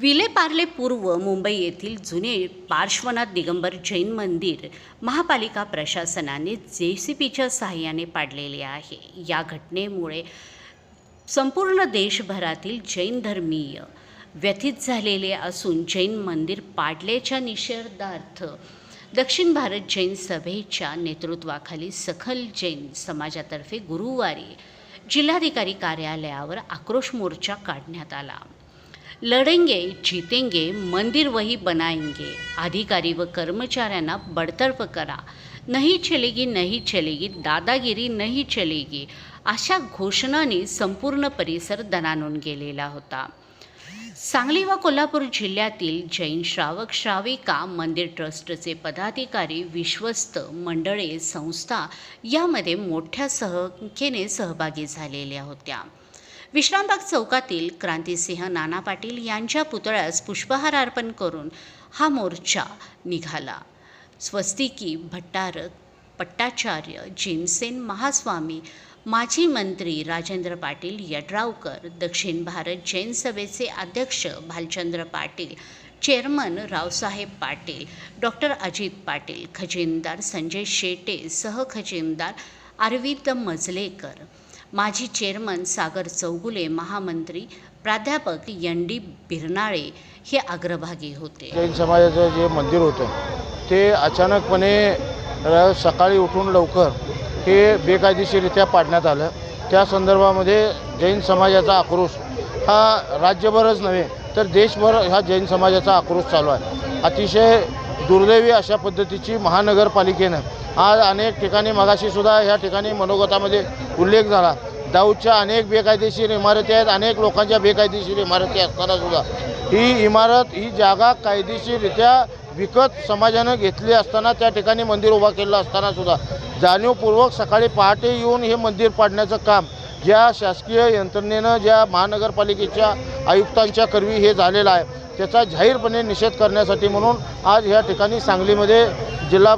विलेपार्ले पूर्व मुंबई येथील जुने पार्श्वनाथ दिगंबर जैन मंदिर महापालिका प्रशासनाने जे सी पीच्या सहाय्याने पाडलेले आहे. या घटनेमुळे संपूर्ण देशभरातील जैन धर्मीय व्यथित झालेले असून जैन मंदिर पाडल्याच्या निषेधार्थ दक्षिण भारत जैन सभेच्या नेतृत्वाखाली सखल जैन समाजातर्फे गुरुवारी जिल्हाधिकारी कार्यालयावर आक्रोश मोर्चा काढण्यात आला. लढेंगे जीतेंगे मंदिर वही बनाएंगे. अधिकारी व कर्मचाऱ्यांना बडतर्फ करा. नहीं चलेगी नहीं चलेगी. दादागिरी नहीं चलेगी. अशा घोषणांनी संपूर्ण परिसर दणानून गेलेला होता. सांगली व कोल्हापूर जिल्ह्यातील जैन श्रावक श्राविका मंदिर ट्रस्टचे पदाधिकारी विश्वस्त मंडळे संस्था यामध्ये मोठ्या संख्येने सहभागी झालेल्या होत्या. विश्रामबाग चौकातील क्रांतिसिंह नाना पाटील यांच्या पुतळ्यास पुष्पहार अर्पण करून हा मोर्चा निघाला. स्वस्तिकी भट्टारक पट्टाचार्य जिमसेन महास्वामी माजी मंत्री राजेंद्र पाटील यड्रावकर दक्षिण भारत जैन सभेचे अध्यक्ष भालचंद्र पाटील चेअरमन रावसाहेब पाटील डॉक्टर अजित पाटील खजिनदार संजय शेटे सहखजिनदार अरविंद मजलेकर माजी चेअरमन सागर चौगुले महामंत्री प्राध्यापक एन डी बिरनाळे हे अग्रभागी होते. जैन समाजाचं जे मंदिर होतं ते अचानकपणे र- सकाळी उठून लवकर हे बेकायदेशीररित्या पाडण्यात आलं. त्या संदर्भामध्ये जैन समाजाचा आक्रोश हा राज्यभरच नव्हे तर देशभर हा जैन समाजाचा आक्रोश चालू आहे. अतिशय दुर्दैवी अशा पद्धतीची महानगरपालिकेनं आज अनेक ठिकाणी मगाशीसुद्धा ह्या ठिकाणी मनोगतामध्ये उल्लेख झाला. दाऊदच्या अनेक बेकायदेशीर इमारती आहेत अनेक लोकांच्या बेकायदेशीर इमारती असतानासुद्धा ही इमारत ही जागा कायदेशीररित्या विकत समाजानं घेतली असताना त्या ठिकाणी मंदिर उभा केलं असतानासुद्धा जाणीवपूर्वक सकाळी पहाटे येऊन हे मंदिर पाडण्याचं काम ज्या शासकीय यंत्रणेनं ज्या महानगरपालिकेच्या आयुक्तांच्या करवी हे झालेलं आहे. त्याचा जाहीरपणे निषेध करण्यासाठी म्हणून आज ह्या ठिकाणी सांगलीमध्ये जिल्हा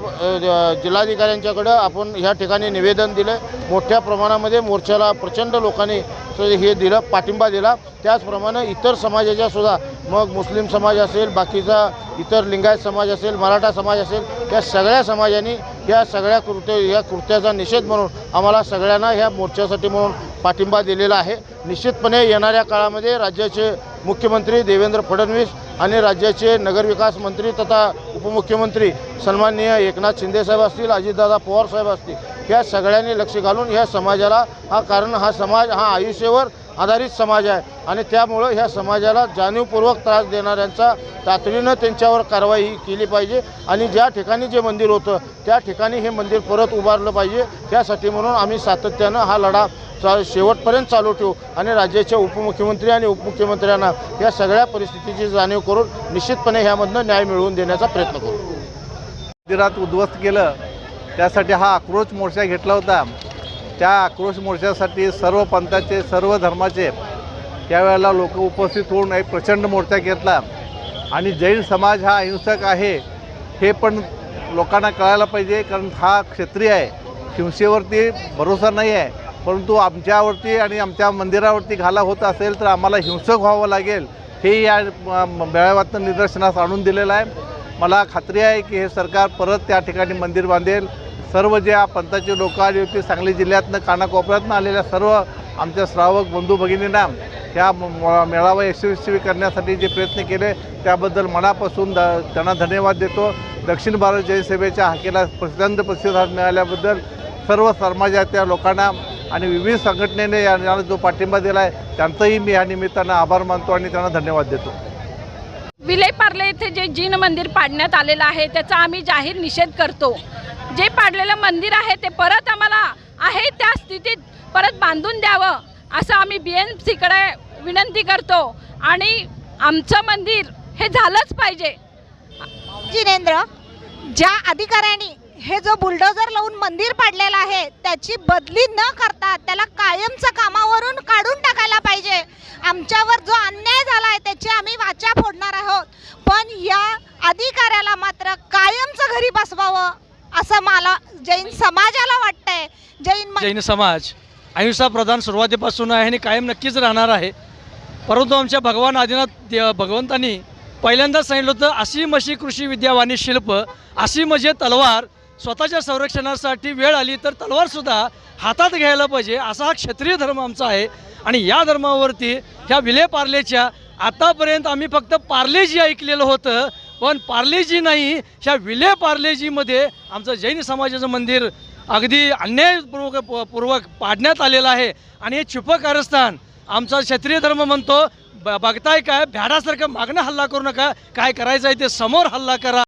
जिल्हाधिकाऱ्यांच्याकडं आपण ह्या ठिकाणी निवेदन दिलं. मोठ्या प्रमाणामध्ये मोर्चाला प्रचंड लोकांनी हे दिलं पाठिंबा दिला. त्याचप्रमाणे इतर समाजाच्या सुद्धा मग मुस्लिम समाज असेल बाकीचा इतर लिंगायत समाज असेल मराठा समाज असेल या सगळ्या समाजांनी या सगळ्या कृत्य या कृत्याचा निषेध म्हणून आम्हाला सगळ्यांना ह्या मोर्चासाठी म्हणून पाठिंबा दिलेला आहे. निश्चितपणे येणाऱ्या काळामध्ये राज्याचे मुख्यमंत्री देवेंद्र फडणवीस आणि राज्याचे नगरविकास मंत्री तथा उपमुख्यमंत्री सन्माननीय एकनाथ शिंदेसाहेब असतील अजितदादा पवारसाहेब असतील या सगळ्यांनी लक्ष घालून ह्या समाजाला हा कारण हा समाज हा आयुष्यावर आधारित समाज आहे. आणि त्यामुळं ह्या समाजाला जाणीवपूर्वक त्रास देणाऱ्यांचा तातडीनं त्यांच्यावर कारवाई केली पाहिजे. आणि ज्या ठिकाणी जे मंदिर होतं त्या ठिकाणी हे मंदिर परत उभारलं पाहिजे. त्यासाठी म्हणून आम्ही सातत्यानं हा लढा चा शेवटपर्यंत चालू ठेवू. आणि राज्याच्या उपमुख्यमंत्री आणि उपमुख्यमंत्र्यांना या सगळ्या परिस्थितीची जाणीव करून निश्चितपणे ह्यामधनं न्याय मिळवून देण्याचा प्रयत्न करू. मंदिरात उद्ध्वस्त केलं त्यासाठी हा आक्रोश मोर्चा घेतला होता. त्या आक्रोश मोर्चासाठी सर्व पंथाचे सर्व धर्माचे त्यावेळेला लोक उपस्थित होऊन एक प्रचंड मोर्चा घेतला. आणि जैन समाज हा अहिंसक आहे हे पण लोकांना कळायला पाहिजे कारण हा क्षेत्रीय आहे. हिंसेवरती भरोसा नाही आहे. परंतु आमच्यावरती आणि आमच्या मंदिरावरती घाला होत असेल तर आम्हाला हिंसक व्हावं लागेल. हे या मेळाव्यातनं निदर्शनास आणून दिलेलं आहे. मला खात्री आहे की हे सरकार परत त्या ठिकाणी मंदिर बांधेल. सर्व ज्या पंथाचे लोक आले होते सांगली जिल्ह्यातनं कानाकोपऱ्यातनं आलेल्या सर्व आमच्या श्रावक बंधू भगिनींना ह्या म- मेळावा यशस्वी करण्यासाठी जे प्रयत्न केले त्याबद्दल मनापासून द त्यांना धन्यवाद देतो. दक्षिण भारत जयसेवेच्या हाकेला प्रचंड प्रतिसाद मिळाल्याबद्दल सर्व समाजातल्या लोकांना आणि विविध संघटनेने या- याला जो पाठिंबा दिला आहे त्यांचंही मी या निमित्तानं आभार मानतो आणि त्यांना धन्यवाद देतो. विलेपार्ले येथे जे जीन मंदिर पाडण्यात आलेलं आहे त्याचा आम्ही जाहीर निषेध करतो. जे पाडलेलं मंदिर आहे ते परत आम्हाला आहे त्या स्थितीत परत बांधून द्यावं असं आम्ही बी एम सीकडे विनंती करतो. आणि आमचं मंदिर हे झालंच पाहिजे. जिनेंद्र ज्या अधिकाऱ्यांनी हे जो बुलडोजर लावून मंदिर पाडलेलं आहे त्याची बदली न करता त्याला कायमचं कामावरून काढून टाकायला पाहिजे आमच्यावर जो अन्याय झाला आहे त्याची आम्ही वाचा फोडणार आहोत पण या अधिकाऱ्याला मात्र कायमचं घरी बसवावं असं मला जैन समाजाला वाटतंय. जैन म- जैन समाज अहिंसा प्रधान सुरुवातीपासून आहे आणि कायम नक्कीच राहणार आहे. परंतु आमच्या भगवान आदिनाथ दे- भगवंतांनी पहिल्यांदा सांगितलं होतं अशी मशी कृषी विद्यावानी शिल्प अशी म्हणजे तलवार स्वतःच्या संरक्षणासाठी वेळ आली तर तलवारसुद्धा हातात घ्यायला पाहिजे असा हा क्षत्रिय धर्म आमचा आहे. आणि या धर्मावरती ह्या विले पार्लेच्या आतापर्यंत आम्ही फक्त पार्लेजी ऐकलेलं होतं पण पार्लेजी नाही ह्या विले पार्लेजीमध्ये आमचं जैन समाजाचं मंदिर अगदी अन्यायपूर्वक पूर्वक पाडण्यात आलेलं आहे. आणि हे छुपं कारस्थान आमचा क्षत्रिय धर्म म्हणतो बघताय काय भ्याडासारखं मागणं हल्ला करू नका. काय करायचं आहे ते समोर हल्ला करा.